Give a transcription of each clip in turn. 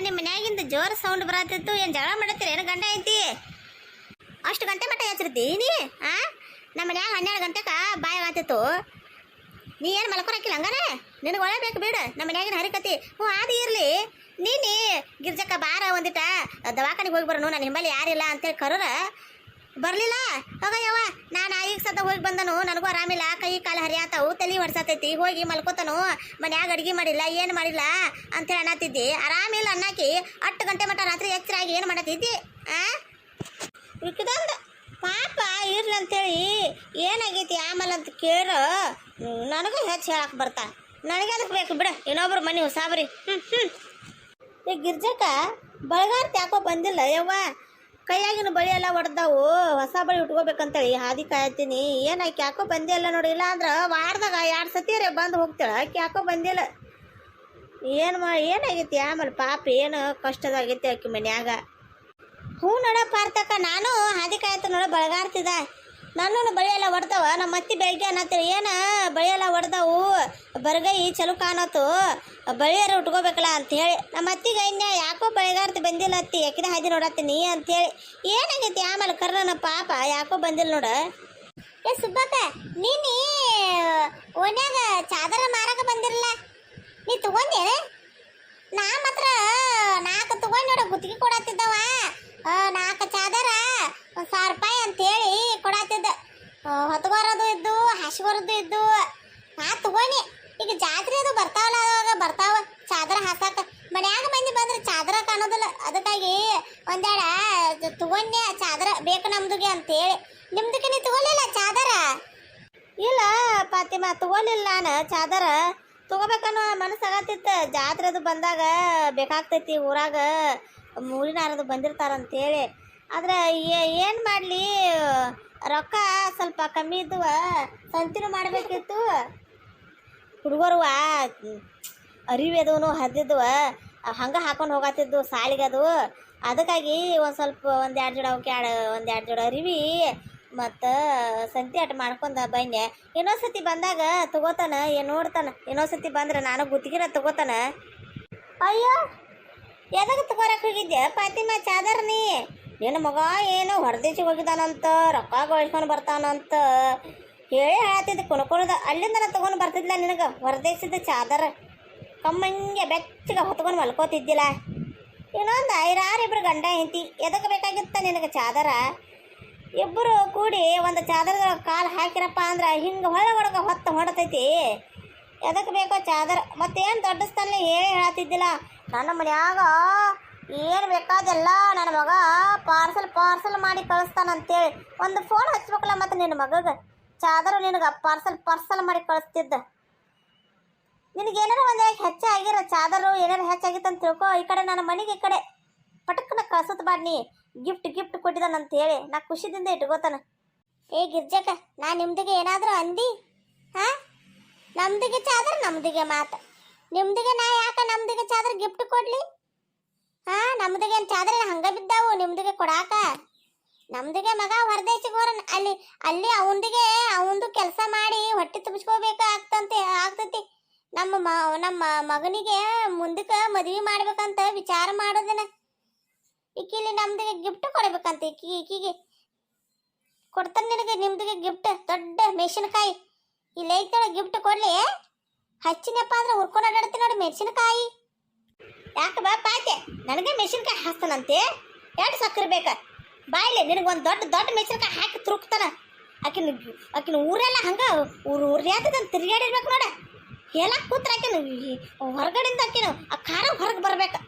ನಿಮ್ಮ ಮನ್ಯಾಗಿಂದ ಜೋರ ಸೌಂಡ್ ಬರತ್ತಿತ್ತು ಏನು ಜಗಳ ಮಾಡತ್ತೀರಿ? ಏನು ಗಂಟೆ ಐತಿ? ಅಷ್ಟು ಗಂಟೆ ಮಟ್ಟ ಹೆಚ್ಚಿರ್ತಿ ನೀ, ಆ? ನಮ್ಮ ಮನ್ಯಾಗ ಹನ್ನೆರಡು ಗಂಟೆಗೆ ಬಾಯ್ ಆತಿತ್ತು ನೀ ಏನು ಮಲ್ಕೊಳಕಿಲ್ಲ ಹಂಗಾನೆ ನಿನಗೆ ಒಳ್ಳೆ ಬೇಕು ಬಿಡು. ನಮ್ಮ ಮನ್ಯಾಗಿನ ಹರಿಕತಿ. ಹ್ಞೂ ಅದು ಇರಲಿ. ನೀನಿ ಗಿರ್ಜಕ್ಕ ಬಾರ ಒಂದಿಟ ದವಾಖಾನಿಗೆ ಹೋಗಿ ಬರೋನು. ನಾನು ಹಿಂಬಲ್ಲಿ ಯಾರಿಲ್ಲ ಅಂತೇಳಿ ಕರೋರ. ಬರಲಿಲ್ಲ? ಹೋಗಯ್ಯವ ನಾನು ಈಗ ಸತ ಹೋಗಿ ಬಂದನು. ನನಗೂ ಆರಾಮಿಲ್ಲ. ಕೈ ಕಾಲು ಹರಿಯಾತವು. ತಲೆ ಹೊಡ್ಸತೈತಿ ಹೋಗಿ ಮಲ್ಕೋತನು. ಮನ್ಯಾಗ ಅಡ್ಗೆ ಮಾಡಿಲ್ಲ. ಏನು ಮಾಡಿಲ್ಲ? ಅಂತೇಳಿ ಅನ್ನತ್ತಿದ್ದಿ ಆರಾಮಿಲ್ಲ ಅನ್ನಾಕಿ. ಹತ್ತು ಗಂಟೆ ಮಟ್ಟ ರಾತ್ರಿ ಎಚ್ಚರಾಗಿ ಏನು ಮಾಡತ್ತಿದ್ದಿ ಆ? ಪಾಪ ಇರ್ಲಿ ಅಂತೇಳಿ ಏನಾಗೈತಿ ಆಮೇಲೆ ಅಂತ ಕೇಳು. ನನಗೂ ಹೆಚ್ಚು ಹೇಳಕ್ಕೆ ಬರ್ತಾ ನನಗೆ ಅದಕ್ಕೆ ಬೇಕು? ಬಿಡ. ಇನ್ನೊಬ್ರು ಮನೆ ಹೊಸಾಬ್ರಿ. ಹ್ಞೂ ಈ ಗಿರ್ಜಕ್ಕ ಬಳಗಾರ್ತ ಯಾಕೋ ಬಂದಿಲ್ಲ ಯವ್ವ? ಕೈಯಾಗಿನ ಬಳಿ ಎಲ್ಲ ಹೊಡೆದವು. ಹೊಸ ಬಳಿ ಉಟ್ಕೋಬೇಕಂತೇಳಿ ಹಾದಿ ಕಾಯತ್ತೀನಿ ಏನಾಕಿ ಯಾಕೋ ಬಂದಿಲ್ಲ ನೋಡಿ, ಇಲ್ಲ ಅಂದ್ರೆ ವಾರದಾಗ ಎರಡು ಸತಿ ರೇ ಬಂದು ಹೋಗ್ತಾಳ. ಯಾಕೋ ಬಂದಿಲ್ಲ ಏನು ಮಾ, ಏನಾಗೈತಿ ಆಮೇಲೆ ಪಾಪ ಏನು ಕಷ್ಟದಾಗೈತಿ ಆಕೆ ಮನ್ಯಾಗ. ಹ್ಞೂ ನೋಡ ಪಾರ್ತಕ ನಾನು ಹಾದಿ ಕಾಯತ್ತ ನೋಡ ಬಳಗಾರ್ತಿದ ನಾನು ಬಳಿಯೆಲ್ಲ ಹೊಡ್ತಾವ ನಮ್ಮ ಅತ್ತಿ ಬೆಳಗ್ಗೆ ಅನ್ನತ್ತೀರಿ ಏನ ಬಳಿಯೆಲ್ಲ ಹೊಡ್ದಾವು? ಬರಗೈ ಚಲೋ ಕಾಣತ್ತು. ಬಳಿಯಾರ ಉಟ್ಕೋಬೇಕಲ್ಲ ಅಂತೇಳಿ ನಮ್ಮ ಅತ್ತಿಗೆ ಇನ್ನ ಯಾಕೋ ಬಳಿಗಾರ್ತಿ ಬಂದಿಲ್ಲ ಅತ್ತಿ ಯಾಕಿದ ಹಾದಿ ನೋಡತ್ತೀನಿ ಅಂತೇಳಿ ಏನಾಗೈತಿ ಆಮೇಲೆ ಕರ್ರನ ಪಾಪ, ಯಾಕೋ ಬಂದಿಲ್ಲ ನೋಡ. ಏ ಸುಬ್ಬಕ್ಕ, ನೀನಿ ಓನ್ಯಾಗ ಚಾದರ ಮಾರಕ ಬಂದಿರಲ್ಲ ನೀ ತಗೊಂಡೇನೆ ನಾ ಮಾತ್ರ ನಾಲ್ಕು ತಗೊಂಡು ನೋಡ ಗುತ್ತಿಗೆ ಕೊಡತ್ತಿದ್ದವ ಆ, ನಾಲ್ಕು ಚಾದರ ಒಂದು ಸಾವಿರ ರೂಪಾಯಿ ಅಂತೇಳಿ ಕೊಡತ್ತಿದ್ದ ಆ, ಹೊತ್ಗೋರದು ಹಸ್ಗೋರದ್ದು ಇದ್ದು ನಾ ತಗೊಂಡಿ ಈಗ ಜಾತ್ರೆ ಅದು ಬರ್ತಾವಲ್ಲ, ಅವಾಗ ಬರ್ತಾವ. ಚಾದರ ಹಾಸಾಕ ಮನ್ಯಾಗ ಮಂದಿ ಬಂದ್ರೆ ಚಾದರ ಕಾಣೋದಿಲ್ಲ. ಅದಕ್ಕಾಗಿ ಒಂದೆರಡ ತಗೊಂಡೆ ಚಾದರ ಬೇಕು ನಮ್ದುಗೆ ಅಂತೇಳಿ. ನಿಮ್ದಕ್ಕೆ ನೀ ತಗೊಳ್ಳಿಲ್ಲ ಚಾದರ? ಇಲ್ಲ ಪಾತಿಮ ತಗೊಳ್ಳಿಲ್ಲ ನಾನು ಚಾದರ. ತಗೋಬೇಕನ್ನೋ ಮನಸ್ಸಾಗತ್ತಿತ್ತು ಜಾತ್ರೆದು ಬಂದಾಗ ಬೇಕಾಗ್ತೈತಿ ಊರಾಗ. ಮೂರಿನಾರದು ಬಂದಿರ್ತಾರಂತೇಳಿ. ಆದ್ರೆ ಏನು ಮಾಡಲಿ? ರೊಕ್ಕ ಸ್ವಲ್ಪ ಕಮ್ಮಿ ಇದ್ದವ, ಸಂತಿನೂ ಮಾಡಬೇಕಿತ್ತು. ಹುಡುಗರು ಅರಿವೆದವನು ಹದ್ದಿದ್ವ ಹಂಗೆ ಹಾಕೊಂಡು ಹೋಗತ್ತಿದ್ದು ಅದು. ಅದಕ್ಕಾಗಿ ಒಂದು ಸ್ವಲ್ಪ ಒಂದು ಎರಡು ಜೋಡ ಅವಕ್ಕೆ ಎರಡು, ಒಂದು ಎರಡು ಜೋಡ ಅರಿವಿ ಮತ್ತು ಸಂತಿ ಅಟ್ ಮಾಡ್ಕೊಂಡ ಬಂದೆ ಇನ್ನೊಂದು ಸತಿ ಬಂದಾಗ ತಗೋತಾನ, ಏನು ನೋಡ್ತಾನೆ. ಇನ್ನೊಂದು ಸತಿ ಬಂದ್ರೆ ನಾನು ಗುತ್ತಿಗೆನ ತಗೋತಾನ. ಅಯ್ಯೋ ಎದಕ್ಕೆ ತಗೋರಕ್ಕೆ ಹೋಗಿದ್ದೆ ಪಾತಿಮಾ, ಚಾದರ್ ನೀ? ನಿನ್ನ ಮಗ ಏನು ಹೊರದೇಶಿಗೆ ಹೋಗಿದ್ದಾನಂತ, ರೊಕ್ಕ ಗಳಿಸ್ಕೊಂಡು ಬರ್ತಾನಂತ ಹೇಳಿ ಹೇಳತ್ತಿದ್ದು ಕುಣ್ಕೊಳ್ದ ಅಲ್ಲಿಂದ ನಾನು ತಗೊಂಡು ಬರ್ತಿದ್ಲ ನಿನಗೆ? ಹೊರದೇಶದ ಚಾದರ್. ಕಮ್ಮಂಗೆ ಬೆಚ್ಚಗೆ ಹೊತ್ಕೊಂಡು ಮಲ್ಕೋತಿದ್ದಿಲ್ಲ. ಇನ್ನೊಂದು ಐರಾರು ಇಬ್ಬರು ಗಂಡ ಹೆಂಡತಿ ಎದಕ್ಕೆ ಬೇಕಾಗಿತ್ತ ನಿನಗೆ ಚಾದರ? ಇಬ್ಬರು ಕೂಡಿ ಒಂದು ಚಾದರದೊಳಗೆ ಕಾಲು ಹಾಕಿರಪ್ಪ ಅಂದ್ರೆ ಹಿಂಗೆ ಹೊಳೆ ಒಳಗೆ ಹೊತ್ತು ಹೊಡತೈತಿ. ಎದಕ್ಕೆ ಬೇಕೋ ಚಾದರ. ಮತ್ತೇನು ದೊಡ್ಡ ಸ್ಥಾನ ಹೇಳಿ ಹೇಳತ್ತಿದ್ದಿಲ್ಲ. ನನ್ನ ಮನ್ಯಾಗ ಏನು ಬೇಕಾದೆಲ್ಲ ನನ್ನ ಮಗ ಪಾರ್ಸಲ್ ಪಾರ್ಸಲ್ ಮಾಡಿ ಕಳಿಸ್ತಾನಂತೇಳಿ. ಒಂದು ಫೋನ್ ಹಚ್ಬೇಕಲ್ಲ ಮತ್ತೆ ನಿನ್ನ ಮಗಗೆ? ಚಾದರ ನಿನಗೆ ಪಾರ್ಸಲ್ ಪಾರ್ಸಲ್ ಮಾಡಿ ಕಳಿಸ್ತಿದ್ದ. ನಿನಗೆ ಏನಾರ ಒಂದು ಹೆಚ್ಚಾಗಿರೋ ಚಾದರು ಏನಾರ ಹೆಚ್ಚಾಗಿತ್ತು ಅಂತ ತಿಳ್ಕೊ. ಈ ಕಡೆ ನನ್ನ ಮನೆಗೆ ಈ ಕಡೆ ಪಟಕ್ಕನ ಕಳ್ಸತ್ ಬಾಡ್ ನೀ. ಗಿಫ್ಟ್ ಗಿಫ್ಟ್ ಕೊಟ್ಟಿದ್ದಾನಂತ ಹೇಳಿ ನಾ ಖುಷಿದಿಂದ ಇಟ್ಕೋತಾನೆ. ಏ ಗಿರ್ಜಕ್ಕ ನಾ ನಿಮ್ದಿಗೆ ಏನಾದರೂ ಅಂದಿ? ಹಾ? ನಮ್ದಿಗೆ ಚಾದ್ರ ನಮ್ದಿಗೆ ಮಾತು ನಿಮ್ದಿಗೆ ನಾ ಯಾಕೆ ನಮ್ದಿಗೆ ಚಾದ್ರ ಗಿಫ್ಟ್ ಕೊಡ್ಲಿ? ನಮ್ದಿಗೆ ಅಂತ ಆದ್ರೆ ಹಂಗ ಬಿದ್ದಾವು, ನಿಮ್ದಿಗೆ ಕೊಡಾಕ. ನಮ್ದಿಗೆ ಮಗ ಹೊರದೇಶಕ್ಕೆ ಹೋರ ಅಲ್ಲಿ ಅಲ್ಲಿ ಅವಂದಿಗೆ ಅವಂದು ಕೆಲಸ ಮಾಡಿ ಹೊಟ್ಟೆ ತುಂಬಿಸ್ಕೋಬೇಕು ಆಗ್ತಂತೆ, ಆಗ್ತತಿ. ನಮ್ಮ ಮ, ನಮ್ಮ ಮಗನಿಗೆ ಮುಂದಕ್ಕೆ ಮದುವೆ ಮಾಡ್ಬೇಕಂತ ವಿಚಾರ ಮಾಡೋದನ್ನ. ಈಕಿಲಿ ನಮ್ದಿಗೆ ಗಿಫ್ಟ್ ಕೊಡ್ಬೇಕಂತ ಈಕಿ, ಈಕಿಗೆ. ಕೊಡ್ತಾನೆ ನಿನಗೆ ನಿಮ್ದಿಗೆ ಗಿಫ್ಟ್ ದೊಡ್ಡ ಮೆಣಸಿನಕಾಯಿ. ಇಲ್ಲಿ ಐತಳ ಗಿಫ್ಟ್ ಕೊಡ್ಲಿ. ಹಚ್ಚಿನಪ್ಪ ಅಂದ್ರೆ ಹುರ್ಕೊಂಡು ಅಡ್ಡಾಡ್ತೀನಿ ನೋಡಿ, ಮೆಣಸಿನಕಾಯಿ. ಯಾಕೆ ಬಾ ಪಾಯ್ತೆ ನನಗೆ ಮೆಣಸಿನ್ಕಾಯಿ ಹಾಸ್ತಾನಂತೆ. ಎರಡು ಸಕ್ಕರೆ ಬೇಕಾ. ಬಾಯಿಲೆ ನಿನಗೆ ಒಂದು ದೊಡ್ಡ ದೊಡ್ಡ ಮೆಣಸಿನ್ಕಾಯಿ ಹಾಕಿ ತುರುಕ್ತಾನ. ಆಕಿನ ಆಕಿನ ಊರೆಲ್ಲ ಹಂಗೆ, ಊರು ಊರ್ಯಾತದಂತ ತಿರುಗಾಡಿರ್ಬೇಕು ನೋಡ. ಹೇಳಕ್ಕೆ ಕೂತ್ರ ಆಕಿನ ಹೊರಗಡೆಯಿಂದ ಆಕಿನ, ಆ ಖಾರ ಹೊರಗೆ ಬರ್ಬೇಕು.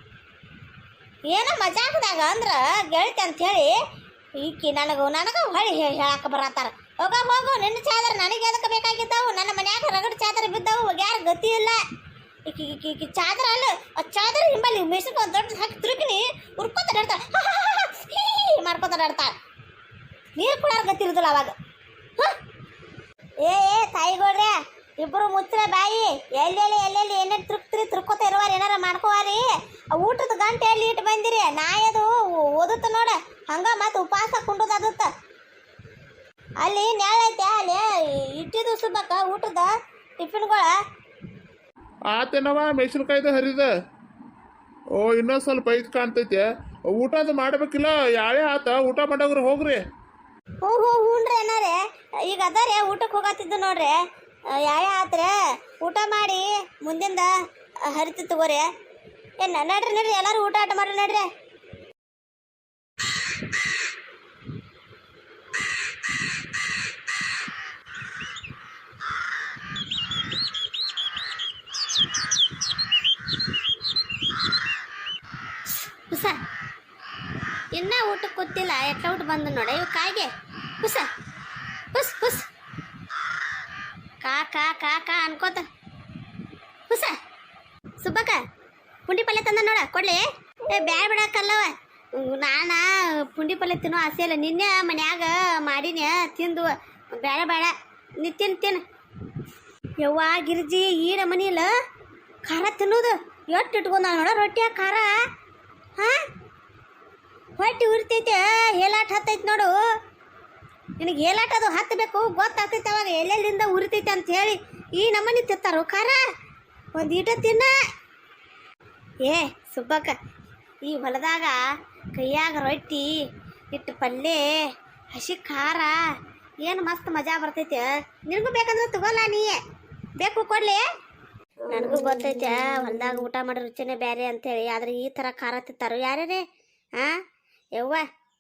ಏನೋ ಮಜಾಕದಾಗ ಅಂದ್ರೆ ಗೆಳತಿ ಅಂಥೇಳಿ ಈಕಿ ನನಗೆ ನನಗೆ ಹೊಳಿ ಹೇಳಕ್ಕೆ ಬರತ್ತಾರ. ಹೋಗ, ಹೋಗು, ನಿನ್ನ ಚಾದರ ನನಗೆ ಎದಕ್ಕೆ ಬೇಕಾಗಿದ್ದವು? ನನ್ನ ಮನ್ಯಾಗ ರಗಡ್ ಚಾದರ ಬಿದ್ದವು? ಯಾರು ಗತಿ ಇಲ್ಲ. ಈಕಿ ಚಾದರ ಅಲ್ಲ ಆ ಚಾದರ ಹಿಂಬಲ್ಲಿ ಮೆಣಸಿನ ಒಂದು ದೊಡ್ಡ ಹಾಕಿ ತಿರುಗಿನಿ ಉರ್ಕೊತಾರೆ ನಡ್ತಾಳ ಮಾಡ್ಕೊತ ನಡ್ತಾಳ ನೀರು ಕೂಡ ಗತಿ ಇರುದಿಲ್ಲ ಅವಾಗ. ಏ ಏ ಏ ತಾಯಿಗಳ್ರೆ ಇಬ್ಬರು ಮುಚ್ಚರ ಬಾಯಿ, ಎಲ್ಲೆಲ್ಲಿ ಎಲ್ಲೆಲ್ಲಿ, ಏನೇನು ತಿರುಗ್ತಿರಿ ತಿರ್ಕೋತ ಇರುವಾರ, ಏನಾರ ಮಾಡ್ಕೋವಾರಿ? ಆ ಊಟದ ಗಂಟೆ ಎಲ್ಲಿ ಇಟ್ಟು ಬಂದಿರಿ? ನಾಯದು ಓದುತ್ತ ನೋಡ, ಹಂಗ ಮತ್ತೆ ಉಪವಾಸ ಕುಂಡೋದತ್ತ ಅಲ್ಲಿ ನೇಳೈತೆ ಅಲ್ಲಿ ಇಟ್ಟಿದ್ದು ಸುಬ್ಬಕ್ಕ ಊಟದ ಟಿಫಿನ್ಗಳ ಆತೇನವ ಮೆಣಸಿನ್ಕಾಯ್ದು ಹರಿದ. ಓ, ಇನ್ನೊಂದು ಸ್ವಲ್ಪ ಐದ್ ಕಾಣ್ತೈತೆ. ಅದು ಮಾಡ್ಬೇಕಿಲ್ಲ. ಯಾವ್ಯಾವ ಆತ, ಊಟ ಮಾಡೋಗ್ರಿ ಹೋಗ್ರಿ. ಈಗ ಅದಾರೆ ಊಟಕ್ಕೆ ಹೋಗತ್ತಿದ್ದು ನೋಡ್ರಿ. ಯಾವ ಆತ್ರೆ, ಊಟ ಮಾಡಿ ಮುಂದಿಂದ ಹರಿತು ತಗೋರಿ. ಏನ್, ನಡ್ರಿ ನಡ್ರಿ, ಎಲ್ಲರೂ ಊಟ ಆಟ ಮಾಡ್ರಿ, ನಡ್ರಿ ಹುಸ ಇನ್ನ ಊಟಕ್ಕೆ ಗೊತ್ತಿಲ್ಲ ಎಟ್ಲ ಊಟ ಬಂದು ನೋಡ. ಇವು ಕಾಯಿಗೆ. ಹುಸ ಹುಸ್ ಪುಸ್. ಕಾ ಕಾ ಕಾ ಕಾ ಅನ್ಕೋತ. ಹುಸ ಸುಬ್ಬಕ್ಕ, ಪುಂಡಿ ಪಲ್ಯ ತಂದ ನೋಡ, ಕೊಡ್ಲಿ. ಏ, ಬ್ಯಾಡ ಬಿಡಕ್ಕಲ್ಲವ ನಾನ ಪುಂಡಿ ಪಲ್ಯ ತಿನ್ನೋ ಆಸೆ ಇಲ್ಲ. ನಿನ್ನೆ ಮನ್ಯಾಗ ಮಾಡಿನ, ತಿಂದು. ಬೇಡ ಬೇಡ ನೀ ತಿನ್ ತಿನ್. ಯವ್ವ, ಗಿರ್ಜಿ ಈಡ ಮನಿಲ ಇಲ್ಲ ಖಾರ ತಿನ್ನೋದು. ಎಷ್ಟು ಇಟ್ಕೊಂಡ ನೋಡ, ರೊಟ್ಟಿಯ ಖಾರ. ಹೊಟ್ಟೆ ಉರ್ತೈತೆ ಹೇಲಾಟ ಹತ್ತೈತೆ ನೋಡು. ನಿನಗೆ ಹೇಲಾಟ ಅದು ಹತ್ತಬೇಕು, ಗೊತ್ತಾಗ್ತೈತೆ ಅವಾಗ ಎಲ್ಲೆಲ್ಲಿಂದ ಉರಿತೈತೆ ಅಂತ ಹೇಳಿ. ಈ ನಮ್ಮನೆ ತಿಂತಾರೋ ಖಾರ ಒಂದು ಈಟ ತಿನ್ನ. ಏ, ಸುಬ್ಬಕ್ಕ, ಈ ಹೊಲದಾಗ ಕೈಯಾಗ ರೊಟ್ಟಿ, ಇಟ್ಟು ಪಲ್ಯ ಹಸಿ ಖಾರ, ಏನು ಮಸ್ತ್ ಮಜಾ ಬರ್ತೈತೆ. ನಿನಗೂ ಬೇಕಂದ್ರೆ ತಗೋಲ್ಲ ನೀ. ಬೇಕು ಕೊಡ್ಲಿ. ನನಗೂ ಗೊತ್ತೈತೆ, ಹೊಲದಾಗ ಊಟ ಮಾಡೋ ರುಚಿನೇ ಬೇರೆ ಅಂತೇಳಿ. ಆದ್ರೆ ಈ ಥರ ಖಾರ ತಿಂತಾರೋ ಯಾರೇ ಆ? ಯವ್ವ,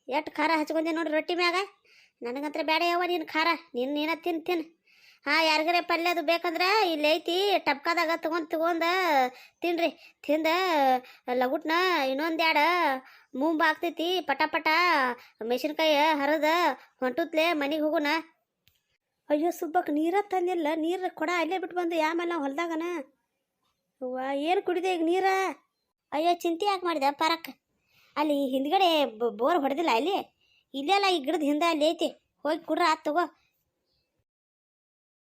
ಎಷ್ಟು ಖಾರ ಹಚ್ಕೊಂಡೆ ನೋಡಿ ರೊಟ್ಟಿ ಮ್ಯಾಗ. ನನಗಂತ್ರ ಬೇಡ ಯವ್ವ ನೀನು ಖಾರ, ನೀನು ನೀನ ತಿನ್ ತಿನ್. ಹಾಂ, ಯಾರಿಗಾರೆ ಪಲ್ಯ ಅದು ಬೇಕಂದ್ರೆ ಇಲ್ಲಿ ಐತಿ, ಟಪ್ಕಾದಾಗ ತೊಗೊಂಡು ತೊಗೊಂಡು ತಿನ್ರಿ. ತಿಂದ ಲಗುಟ್ನ ಇನ್ನೊಂದು ಎರಡು ಮುಂಬ ಆಗ್ತೈತಿ ಪಟ ಪಟ ಮೆಣಸಿನ್ಕಾಯಿ ಹರಿದ ಹೊಂಟುತ್ಲೆ ಮನೆಗೆ ಹೋಗುಣ ಅಯ್ಯೋ ಸುಬ್ಬಕ್ಕೆ ನೀರ ತಂದಿಲ್ಲ, ನೀರು ಕೊಡ ಅಲ್ಲೇ ಬಿಟ್ಟು ಬಂದು ಯಾಮೇಲೆ ನಾವು ಹೊಲ್ದಾಗನ. ಏನು ಕುಡಿದೆ ಈಗ ನೀರ? ಅಯ್ಯೋ, ಚಿಂತೆ ಯಾಕೆ ಮಾಡಿದೆ? ಪರಕ್. ಅಲ್ಲಿ ಹಿಂದ್ಗಡೆ ಬೋರ್ ಹೊಡೆದಿಲ್ಲ ಅಲ್ಲಿ. ಇಲ್ಲೆಲ್ಲ ಈ ಗಿಡದ ಹಿಂದೆ ಅಲ್ಲಿ ಐತಿ. ಹೋಗಿ ಕುಡ್ರ ಆತ್ ತಗೋ.